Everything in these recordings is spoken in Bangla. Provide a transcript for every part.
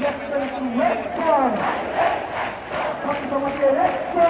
Yes, thank you, Come to my direction.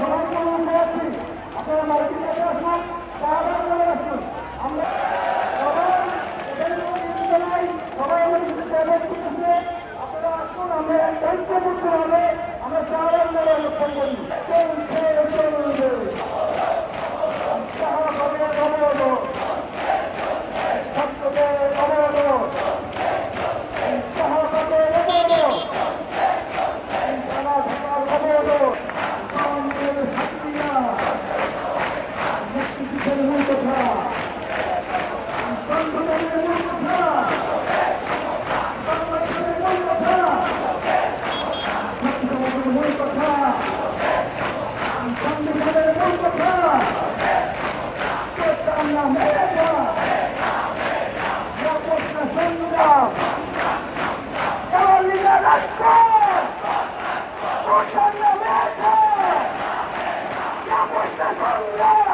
সবাইকে অনুরোধ করাচ্ছি আপনারা মার্কেটে কাছে আসুন, তাড়াতাড়ি করে আসুন। আমরা সবাই আপনারা আসুন, আমরা দায়িত্ব করতে হবে। আমরা সারা লক্ষ্য করি ¡Sacramento! ¡La fuerza